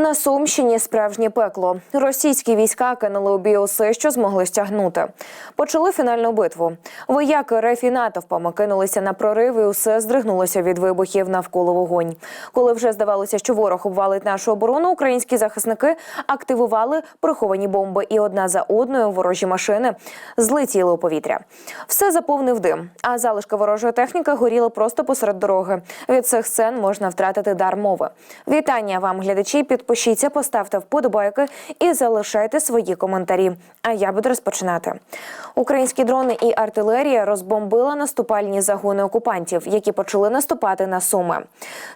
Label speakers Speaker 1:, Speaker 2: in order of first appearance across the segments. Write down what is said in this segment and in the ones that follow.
Speaker 1: На Сумщині справжнє пекло. Російські війська кинули у бій усе, що змогли стягнути. Почали фінальну битву. Вояки РФ і натовпами кинулися на прорив і усе здригнулося від вибухів навколо вогонь. Коли вже здавалося, що ворог обвалить нашу оборону, українські захисники активували приховані бомби, і одна за одною ворожі машини злетіли у повітря. Все заповнив дим, а залишки ворожої техніки горіли просто посеред дороги. Від цих сцен можна втратити дар мови. Вітання вам, глядачі. Підпишіться, поставте вподобайки і залишайте свої коментарі. А я буду розпочинати. Українські дрони і артилерія розбомбила наступальні загони окупантів, які почали наступати на Суми.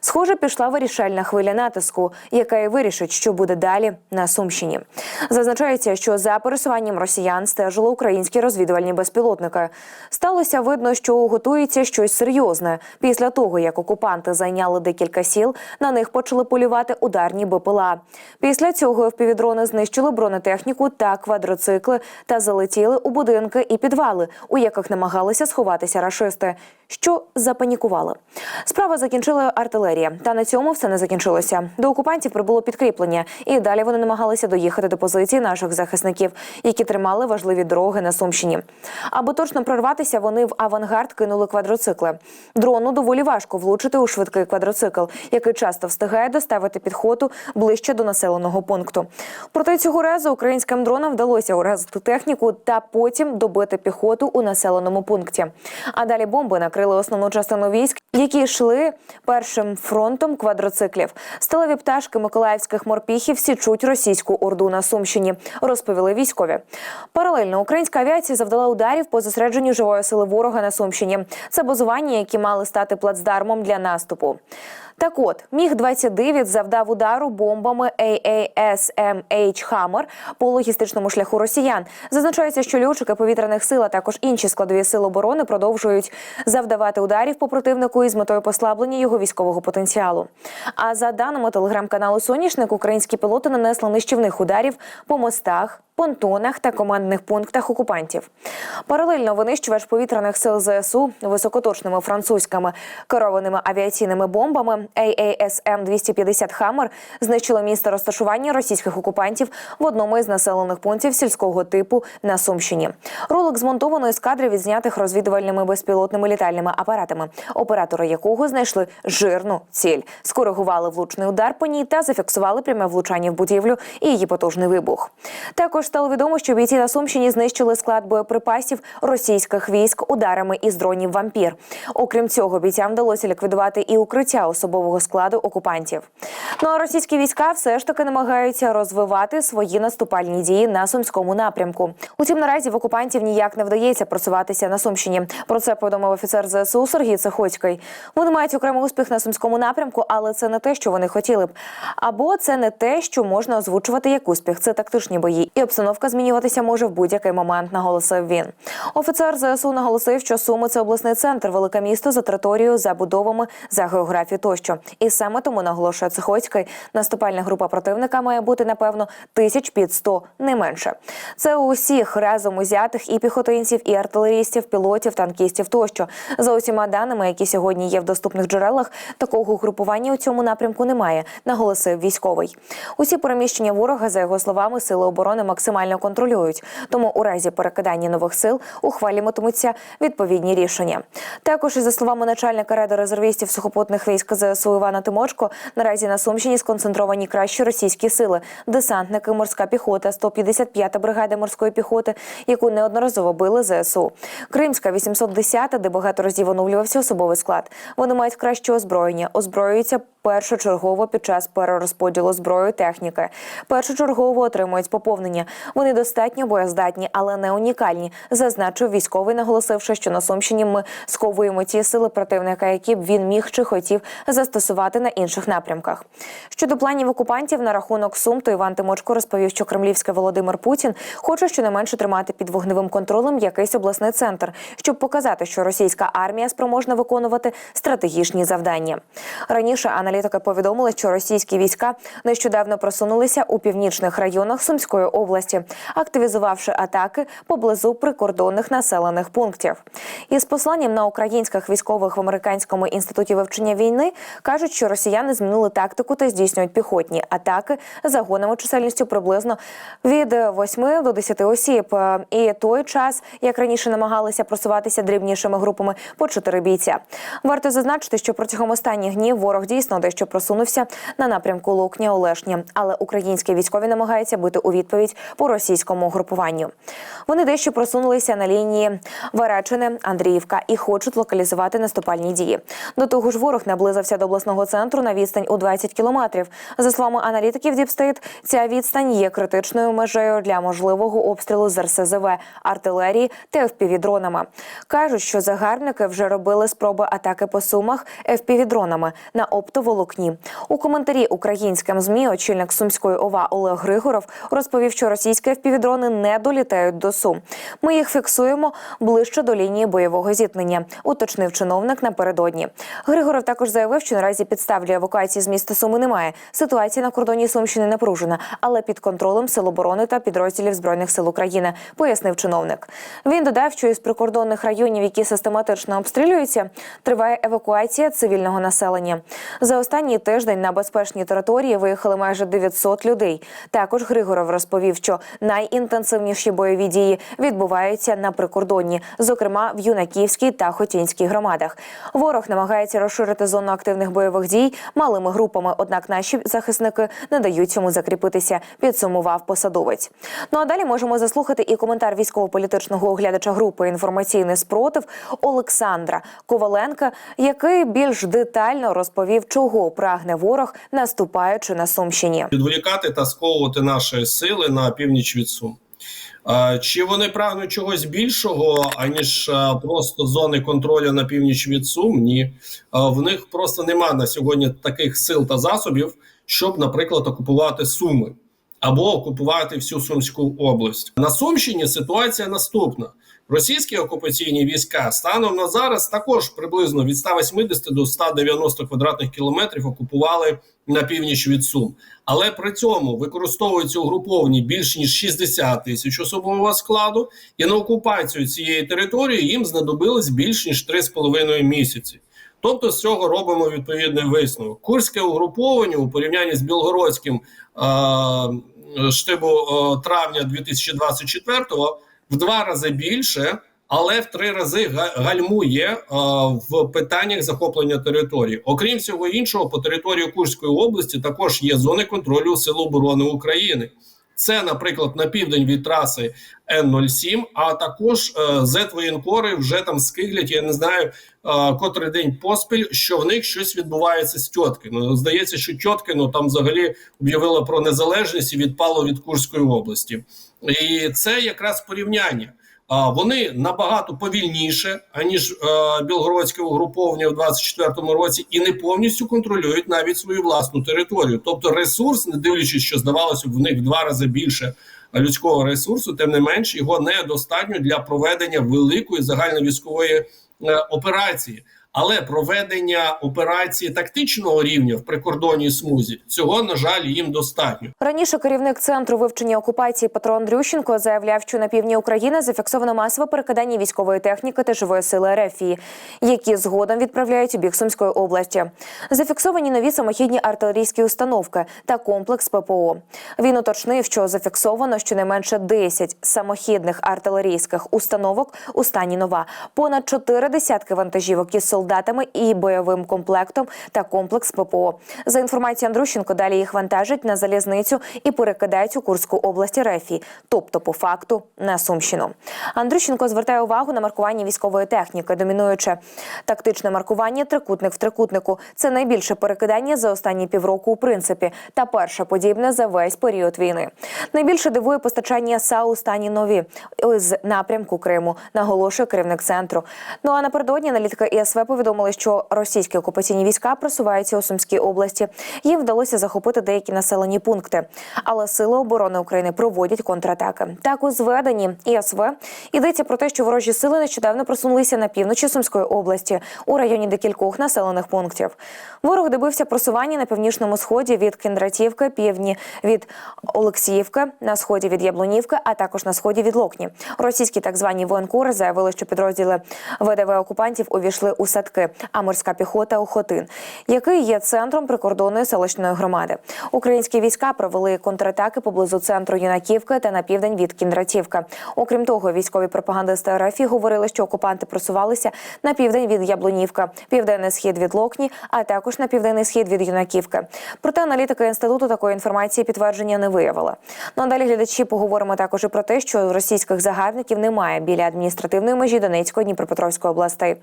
Speaker 1: Схоже, пішла вирішальна хвиля натиску, яка і вирішить, що буде далі на Сумщині. Зазначається, що за пересуванням росіян стежили українські розвідувальні безпілотники. Сталося видно, що готується щось серйозне. Після того, як окупанти зайняли декілька сіл, на них почали полювати ударні БПЛА. Після цього впівдрони знищили бронетехніку та квадроцикли та залетіли у будинки і підвали, у яких намагалися сховатися рашисти, що запанікували. Справа закінчила артилерія, та на цьому все не закінчилося. До окупантів прибуло підкріплення, і далі вони намагалися доїхати до позицій наших захисників, які тримали важливі дороги на Сумщині. Аби точно прорватися, вони в авангард кинули квадроцикли. Дрону доволі важко влучити у швидкий квадроцикл, який часто встигає доставити підходу ближче до населеного пункту. Проте цього разу українським дронам вдалося уразити техніку та потім добити піхоту у населеному пункті. А далі бомби накрили основну частину військ, які йшли першим фронтом квадроциклів. Сталеві пташки миколаївських морпіхів січуть російську орду на Сумщині, розповіли військові. Паралельно українська авіація завдала ударів по зосередженню живої сили ворога на Сумщині. Це базування, які мали стати плацдармом для наступу. Так от, міг 29 завдав удару бомбами AASMH «Хаммер» по логістичному шляху росіян. Зазначається, що льотчики повітряних сил, а також інші складові сили оборони продовжують завдавати ударів по противнику із метою послаблення його військового потенціалу. А за даними телеграм-каналу Соняшник, українські пілоти нанесли нищівних ударів по мостах. Понтонах та командних пунктах окупантів паралельно винищувач повітряних сил ЗСУ високоточними французькими керованими авіаційними бомбами AASM 250 Хаммер знищили місце розташування російських окупантів в одному із населених пунктів сільського типу на Сумщині. Ролик змонтований з кадрів відзнятих розвідувальними безпілотними літальними апаратами, оператори якого знайшли жирну ціль, скоригували влучний удар по ній та зафіксували пряме влучання в будівлю і її потужний вибух. Також стало відомо, що бійці на Сумщині знищили склад боєприпасів російських військ ударами із дронів вампір. Окрім цього, бійцям вдалося ліквідувати і укриття особового складу окупантів. Ну а російські війська все ж таки намагаються розвивати свої наступальні дії на сумському напрямку. Утім, наразі в окупантів ніяк не вдається просуватися на Сумщині. Про це повідомив офіцер ЗСУ Сергій Цехоцький. Вони мають окремий успіх на сумському напрямку, але це не те, що вони хотіли б. Або це не те, що можна озвучувати як успіх. Це тактичні бої, і обстановка змінюватися може в будь-який момент. Наголосив він. Офіцер ЗСУ наголосив, що Суми це обласний центр, велике місто за територією, за будовами, за географією тощо. І саме тому наголошує Цехоцький, наступальна група противника має бути напевно тисяч під сто, не менше. Це усіх разом узятих і піхотинців, і артилерістів, пілотів, танкістів тощо. За усіма даними, які сьогодні є в доступних джерелах, такого групування у цьому напрямку немає. Наголосив військовий. Усі переміщення ворога, за його словами, сили оборони максимально контролюють. Тому у разі перекидання нових сил ухвалюватимуться відповідні рішення. Також, за словами начальника ради резервістів сухопутних військ ЗСУ Івана Тимошко наразі на Сумщині сконцентровані кращі російські сили, десантники, морська піхота, 155-та бригада морської піхоти, яку неодноразово били ЗСУ. Кримська 810-та, де багато разів оновлювався особовий склад. Вони мають краще озброєння, озброюються першочергово під час перерозподілу зброї техніки. Першочергово отримують поповнення. Вони достатньо боєздатні, але не унікальні. Зазначив військовий, наголосивши, що на Сумщині ми сковуємо ті сили противника, які б він міг чи хотів застосувати на інших напрямках. Щодо планів окупантів на рахунок Сум, то Іван Тимочко розповів, що кремлівський Володимир Путін хоче щонайменше тримати під вогневим контролем якийсь обласний центр, щоб показати, що російська армія спроможна виконувати стратегічні завдання. Раніше аналітики аналітики повідомили, що російські війська нещодавно просунулися у північних районах Сумської області, активізувавши атаки поблизу прикордонних населених пунктів. Із посланням на українських військових в американському інституті вивчення війни кажуть, що росіяни змінили тактику та здійснюють піхотні атаки загонами чисельністю приблизно від 8 до 10 осіб. І той час, як раніше намагалися просуватися дрібнішими групами по 4 бійця. Варто зазначити, що протягом останніх днів ворог дійсно дещо просунувся на напрямку Лукня Олешні, але українські військові намагаються бити у відповідь по російському групуванню. Вони дещо просунулися на лінії Варечини, Андріївка і хочуть локалізувати наступальні дії. До того ж, ворог наблизився до обласного центру на відстань у 20 кілометрів. За словами аналітиків Діпстейт, ця відстань є критичною межею для можливого обстрілу з РСЗВ, артилерії та FPV-дронами. Кажуть, що загарбники вже робили спроби атаки по сумах FPV-дронами на оптоволокні. У коментарі українським змі очільник сумської ОВА Олег Григоров розповів, що російські FPV-дрони не долітають до Сум. Ми їх фіксуємо ближче до лінії бойового зіткнення, уточнив чиновник напередодні. Григоров також заявив, що наразі підстав для евакуації з міста Суми немає. Ситуація на кордоні Сумщини напружена, але під контролем Сил оборони та підрозділів збройних сил України, пояснив чиновник. Він додав, що із прикордонних районів, які систематично обстрілюються, триває евакуація цивільного населення. За останній тиждень на безпечні території виїхали майже 900 людей. Також Григоров розповів, що найінтенсивніші бойові дії відбуваються на прикордонні, зокрема в Юнаківській та Хотінській громадах. Ворог намагається розширити зону активних бойових дій малими групами. Однак наші захисники не дають цьому закріпитися. Підсумував посадовець. Ну а далі можемо заслухати і коментар військово-політичного оглядача групи інформаційний спротив Олександра Коваленка, який більш детально розповів, чого прагне ворог, наступаючи на Сумщині.
Speaker 2: відволікати та сковувати наші сили на північ від Сум. Чи вони прагнуть чогось більшого, аніж просто зони контролю на північ від Сум? Ні. В них просто нема на сьогодні таких сил та засобів, щоб, наприклад, окупувати Суми або окупувати всю Сумську область. На Сумщині ситуація наступна: російські окупаційні війська станом на зараз також приблизно від 180 до 190 квадратних кілометрів окупували на північ від Сум. Але при цьому використовуються угруповані більш ніж 60 тисяч особового складу, і на окупацію цієї території їм знадобилось більш ніж 3,5 місяці. Тобто з цього робимо відповідний висновок. Курське угруповання у порівнянні з білгородським е- штибу е травня 2024-го в два рази більше, але в три рази га- гальмує е в питаннях захоплення території. Окрім всього іншого, по території Курської області також є зони контролю Сил оборони України. Це, наприклад, на південь від траси Н-07, а також е, зет-воєнкори вже там скиглять, я не знаю, е, котрий день поспіль, що в них щось відбувається з Тьоткіно. Здається, що Тьоткіно там взагалі об'явило про незалежність і відпало від Курської області. І це якраз порівняння. Вони набагато повільніше, аніж е, білгородське угруповання в 24-му році, і не повністю контролюють навіть свою власну територію. Тобто, ресурс, не дивлячись, що здавалося б в них в два рази більше людського ресурсу, тим не менш його недостатньо для проведення великої загальновійськової е, операції. Але проведення операції тактичного рівня в прикордонній смузі цього на жаль їм достатньо.
Speaker 1: Раніше керівник центру вивчення окупації Петро Андрющенко заявляв, що на півдні України зафіксовано масове перекидання військової техніки та живої сили РФ, які згодом відправляють у бік Сумської області. Зафіксовані нові самохідні артилерійські установки та комплекс ППО. Він уточнив, що зафіксовано щонайменше 10 самохідних артилерійських установок у стані нова, понад 4 десятки вантажівок із солдатами і бойовим комплектом та комплекс ППО. За інформацією Андрущенко, далі їх вантажать на залізницю і перекидають у Курську область Рефії, тобто по факту на Сумщину. Андрющенко звертає увагу на маркування військової техніки, домінуюче тактичне маркування трикутник в трикутнику. Це найбільше перекидання за останні півроку у принципі, та перше подібне за весь період війни. Найбільше дивує постачання САУ стані нові з напрямку Криму, наголошує керівник центру. Ну а напередодні аналітики ІСВ повідомили, що російські окупаційні війська просуваються у Сумській області. Їм вдалося захопити деякі населені пункти. Але сили оборони України проводять контратаки. Так у зведенні ІСВ йдеться про те, що ворожі сили нещодавно просунулися на півночі Сумської області у районі декількох населених пунктів. Ворог добився просування на північному сході від Кіндратівки, півдні від Олексіївки, на сході від Яблунівки, а також на сході від Локні. Російські так звані воєнкори заявили, що підрозділи ВДВ окупантів увійшли у садки, а морська піхота у Хотин, який є центром прикордонної селищної громади. Українські війська провели контратаки поблизу центру Юнаківки та на південь від Кіндратівка. Окрім того, військові пропагандисти РФ говорили, що окупанти просувалися на південь від Яблунівка, південний схід від Локні, а також на південний схід від Юнаківки. Проте аналітики інституту такої інформації підтвердження не виявили. Ну а далі глядачі поговоримо також і про те, що російських загарбників немає біля адміністративної межі Донецької Дніпропетровської областей.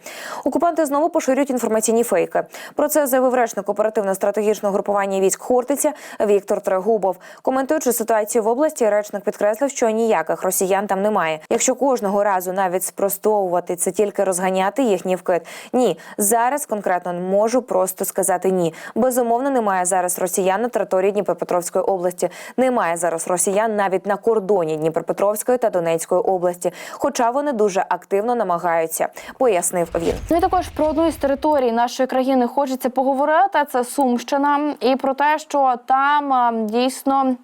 Speaker 1: Окупанти знову поширюють інформаційні фейки. Про це заявив речник оперативно-стратегічного групування військ Хортиця Віктор Трегубов. Коментуючи ситуацію в області, речник підкреслив, що ніяких росіян там немає. Якщо кожного разу навіть спростовувати це тільки розганяти їхній вкид. Ні, зараз конкретно можу просто сказати ні. Безумовно, немає зараз росіян на території Дніпропетровської області. Немає зараз росіян навіть на кордоні Дніпропетровської та Донецької області. Хоча вони дуже активно намагаються, пояснив він.
Speaker 3: Ну і також про одну із територій нашої країни хочеться поговорити. Це Сумщина, і про те, що там дійсно.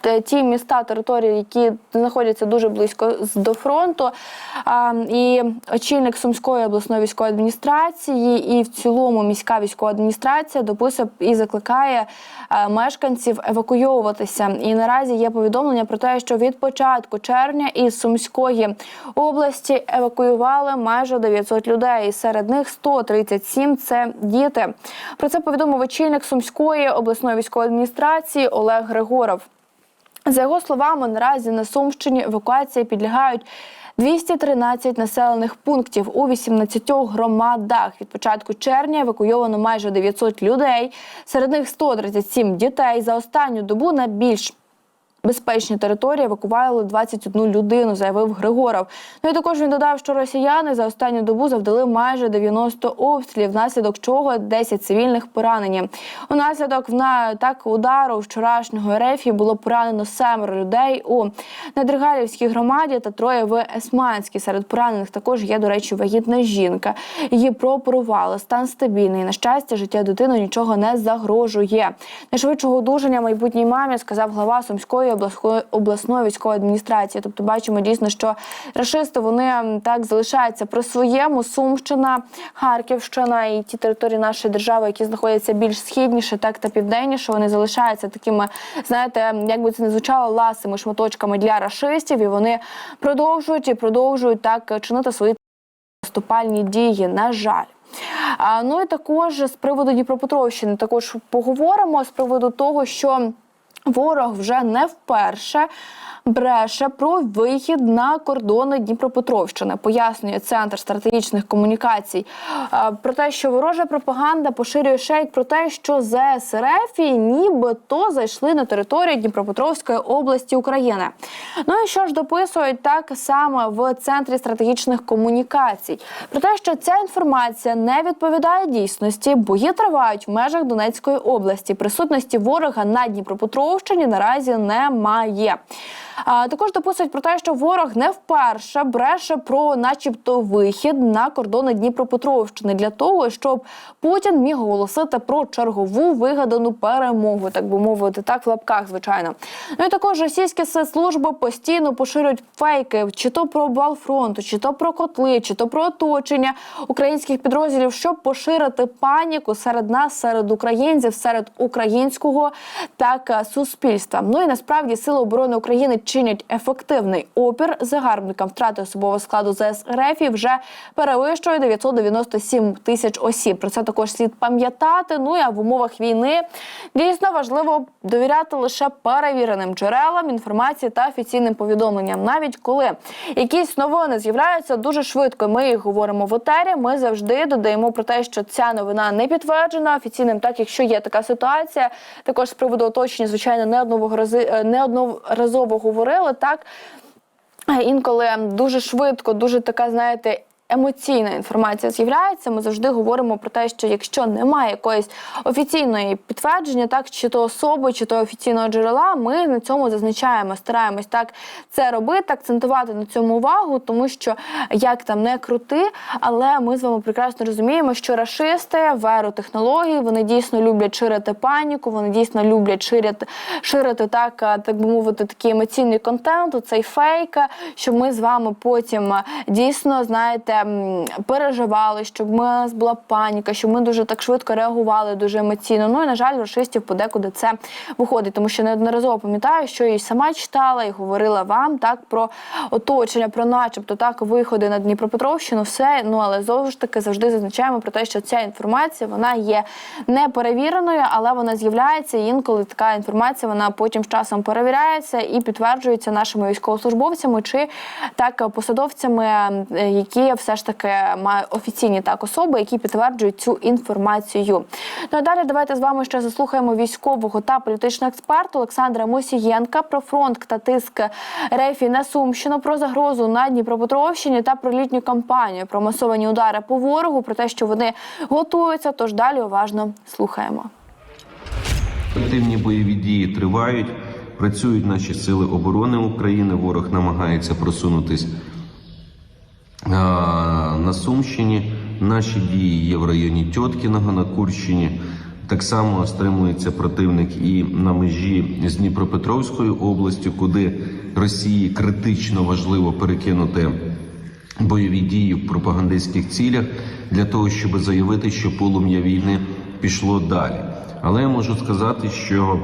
Speaker 3: Т- Ті міста, території, які знаходяться дуже близько до фронту, і очільник Сумської обласної військової адміністрації, і в цілому міська військова адміністрація дописує і закликає е, мешканців евакуйовуватися. І наразі є повідомлення про те, що від початку червня із Сумської області евакуювали майже 900 людей. Серед них 137 – це діти. Про це повідомив очільник Сумської обласної військової адміністрації Олег Григоров. За його словами, наразі на Сумщині евакуації підлягають 213 населених пунктів у 18 громадах. Від початку червня евакуйовано майже 900 людей. Серед них 137 дітей. За останню добу на більш Безпечні території евакували 21 людину, заявив Григоров. Ну і також він додав, що росіяни за останню добу завдали майже 90 обстрілів, внаслідок чого 10 цивільних поранені. Унаслідок вна так удару вчорашнього РФ було поранено семеро людей у Недригалівській громаді та троє в Есманській. Серед поранених також є, до речі, вагітна жінка. Її прооперували, стан стабільний. На щастя, життя дитини нічого не загрожує. Найшвидшого одужання майбутній мамі сказав глава Сумської обласної обласної військової адміністрації. Тобто, бачимо дійсно, що рашисти вони так залишаються при своєму. Сумщина, Харківщина і ті території нашої держави, які знаходяться більш східніше, так та південніше, вони залишаються такими, знаєте, як би це не звучало, ласими шматочками для рашистів, і вони продовжують і продовжують так чинити свої наступальні дії. На жаль. А, ну і також з приводу Дніпропетровщини також поговоримо з приводу того, що ворог вже не вперше бреше про вихід на кордони Дніпропетровщини. Пояснює центр стратегічних комунікацій про те, що ворожа пропаганда поширює шейк про те, що ЗСРФ нібито зайшли на територію Дніпропетровської області України. Ну і що ж дописують так само в центрі стратегічних комунікацій про те, що ця інформація не відповідає дійсності, бої тривають в межах Донецької області. Присутності ворога на Дніпропетровщині наразі немає. А також дописують про те, що ворог не вперше бреше про, начебто, вихід на кордони Дніпропетровщини для того, щоб Путін міг оголосити про чергову вигадану перемогу, так би мовити, так в лапках, звичайно. Ну і також російські спецслужби постійно поширюють фейки, чи то про обвал фронту, чи то про котли, чи то про оточення українських підрозділів, щоб поширити паніку серед нас, серед українців, серед українського так суспільства. Ну і насправді сили оборони України чинять ефективний опір загарбникам. Втрати особового складу ЗС РФ вже перевищує 997 тисяч осіб. Про це також слід пам'ятати. Ну і в умовах війни дійсно важливо довіряти лише перевіреним джерелам інформації та офіційним повідомленням. Навіть коли якісь новини з'являються дуже швидко. Ми їх говоримо в етері. Ми завжди додаємо про те, що ця новина не підтверджена офіційним. Так, якщо є така ситуація, також з приводу оточення, звичайно, неодноразово неодноразово говорили так. Інколи дуже швидко, дуже така, знаєте, емоційна інформація з'являється, ми завжди говоримо про те, що якщо немає якоїсь офіційної підтвердження, так чи то особи, чи то офіційного джерела, ми на цьому зазначаємо, стараємось так це робити, акцентувати на цьому увагу, тому що як там не крути, але ми з вами прекрасно розуміємо, що рашисти в еру технологій вони дійсно люблять ширити паніку, вони дійсно люблять ширити, ширити так, так би мовити, такий емоційний контент, цей фейк, щоб ми з вами потім дійсно знаєте переживали, щоб у нас була паніка, щоб ми дуже так швидко реагували, дуже емоційно. Ну і на жаль, рашистів подекуди це виходить, тому що неодноразово пам'ятаю, що і сама читала і говорила вам так про оточення, про начебто так виходи на Дніпропетровщину, все. Ну але знову ж таки завжди зазначаємо про те, що ця інформація вона є неперевіреною, але вона з'являється. І інколи така інформація вона потім з часом перевіряється і підтверджується нашими військовослужбовцями чи так посадовцями, е, які все ж таки офіційні так особи, які підтверджують цю інформацію. Ну а далі давайте з вами ще заслухаємо військового та політичного експерта Олександра Мосієнка про фронт та тиск Рефі на Сумщину, про загрозу на Дніпропетровщині та про літню кампанію, про масовані удари по ворогу, про те, що вони готуються. Тож далі уважно слухаємо.
Speaker 4: Активні бойові дії тривають. Працюють наші сили оборони України. Ворог намагається просунутись на Сумщині. Наші дії є в районі Тьоткіного на Курщині. Так само стримується противник і на межі з Дніпропетровською областю, куди Росії критично важливо перекинути бойові дії в пропагандистських цілях для того, щоб заявити, що полум'я війни пішло далі. Але я можу сказати, що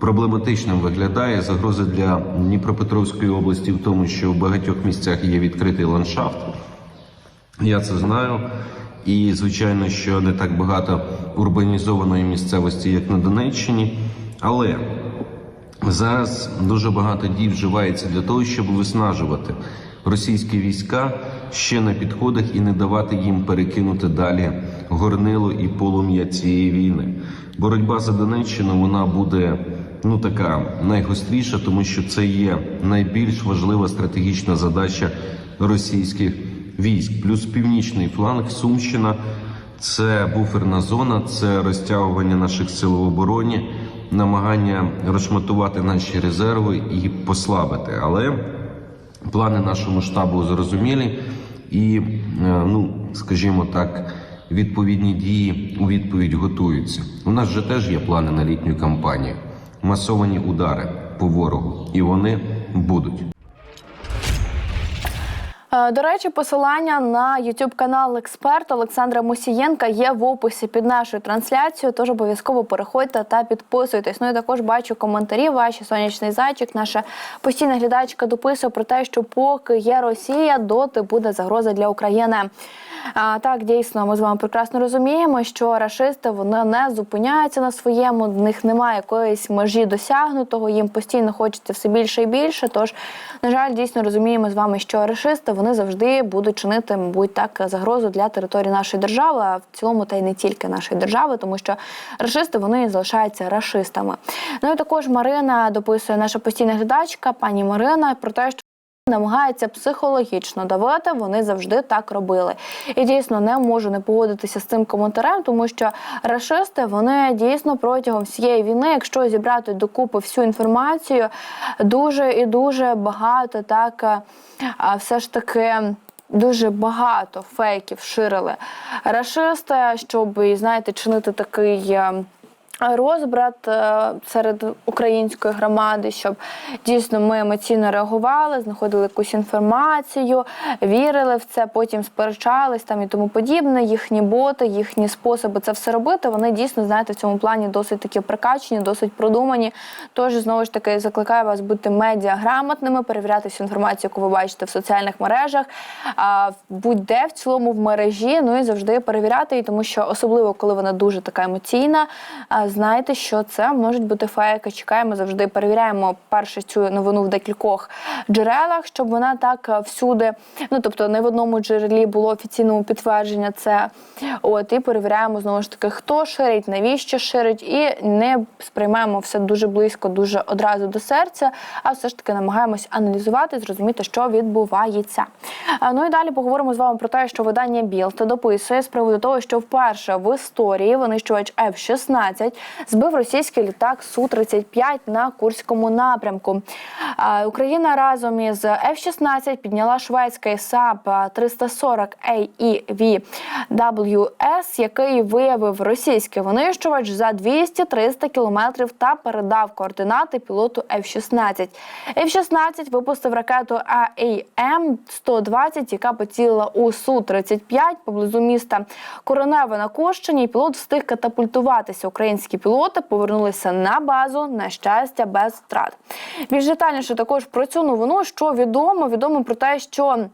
Speaker 4: проблематичним виглядає загроза для Дніпропетровської області в тому, що в багатьох місцях є відкритий ландшафт. Я це знаю. І звичайно, що не так багато урбанізованої місцевості, як на Донеччині. Але зараз дуже багато дій вживається для того, щоб виснажувати російські війська ще на підходах і не давати їм перекинути далі горнило і полум'я цієї війни. Боротьба за Донеччину вона буде ну така найгостріша, тому що це є найбільш важлива стратегічна задача російських військ. Плюс північний фланг Сумщина. Це буферна зона, це розтягування наших сил в обороні, намагання розшматувати наші резерви і послабити. Але плани нашому штабу зрозумілі, і, е, ну скажімо так, відповідні дії у відповідь готуються. У нас же теж є плани на літню кампанію, масовані удари по ворогу, і вони будуть.
Speaker 3: Е, До речі, посилання на youtube канал Експерт Олександра Мусієнка є в описі під нашою трансляцією. Тож обов'язково переходьте та підписуйтесь. Ну і також бачу коментарі. Ваші сонячний зайчик, наша постійна глядачка дописує про те, що поки є Росія, доти буде загроза для України. А, так, дійсно, ми з вами прекрасно розуміємо, що рашисти вони не зупиняються на своєму, в них немає якоїсь межі досягнутого, їм постійно хочеться все більше і більше. Тож, на жаль, дійсно розуміємо з вами, що рашисти вони завжди будуть чинити, мабуть, так загрозу для території нашої держави, а в цілому та й не тільки нашої держави, тому що рашисти вони залишаються рашистами. Ну і також Марина дописує наша постійна глядачка, пані Марина, про те, що. Намагається психологічно давати, вони завжди так робили. І дійсно не можу не погодитися з цим коментарем, тому що рашисти вони дійсно протягом всієї війни, якщо зібрати докупи всю інформацію, дуже і дуже багато так е, все ж таки. Дуже багато фейків ширили рашисти, щоб знаєте, чинити такий. Розбрат е, серед української громади, щоб дійсно ми емоційно реагували, знаходили якусь інформацію, вірили в це, потім сперечались там і тому подібне. Їхні боти, їхні способи це все робити. Вони дійсно знаєте в цьому плані досить такі прикачені, досить продумані. Тож знову ж таки закликаю вас бути медіаграмотними, перевіряти всю інформацію, яку ви бачите в соціальних мережах, будь-де в цілому в мережі. Ну і завжди перевіряти її, тому що особливо коли вона дуже така емоційна. Знаєте, що це можуть бути фейки. Чекаємо завжди, перевіряємо перше цю новину в декількох джерелах, щоб вона так всюди, ну тобто не в одному джерелі було офіційного підтвердження. Це от і перевіряємо знову ж таки, хто ширить, навіщо ширить, і не сприймаємо все дуже близько, дуже одразу до серця, а все ж таки намагаємось аналізувати, зрозуміти, що відбувається. Ну і далі поговоримо з вами про те, що видання Білд дописує з приводу того, що вперше в історії винищувач F-16 збив російський літак Су-35 на Курському напрямку. Україна разом із F-16 підняла шведський САП 340 AEV WS, який виявив російський винищувач за 200-300 кілометрів та передав координати пілоту F-16. F-16 випустив ракету AAM-120, яка поцілила у Су-35 поблизу міста Короневе на Курщині. Пілот встиг катапультуватися. Українські пілоти повернулися на базу, на щастя, без втрат. Більш детальніше також про цю новину, що відомо, відомо про те, що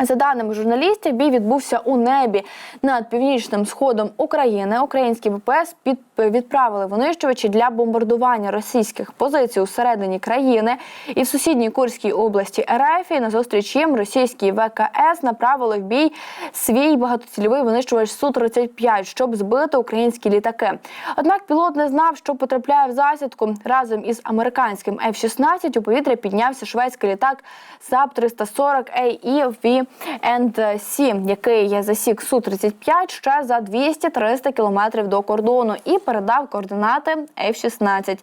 Speaker 3: за даними журналістів, бій відбувся у небі над північним сходом України. Українські ВПС під відправили винищувачі для бомбардування російських позицій у середині країни і в сусідній Курській області РФ. І на зустріч їм російські ВКС направили в бій свій багатоцільовий винищувач су 35 щоб збити українські літаки. Однак пілот не знав, що потрапляє в засідку. Разом із американським F-16 у повітря піднявся шведський літак САП 340 AEV C, який засік су 35 ще за 200-300 кілометрів до кордону і передав координати F-16.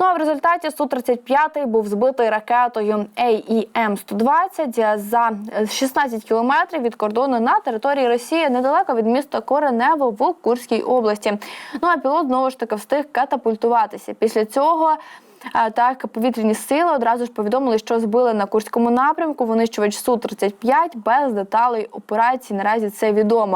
Speaker 3: Ну а в результаті су 35 був збитий ракетою AEM-120 за 16 кілометрів від кордону на території Росії недалеко від міста Коренево в Курській області. Ну а пілот знову ж таки встиг катапультуватися. Після цього. Так, повітряні сили одразу ж повідомили, що збили на Курському напрямку винищувач Су-35 без деталей операції. Наразі це відомо.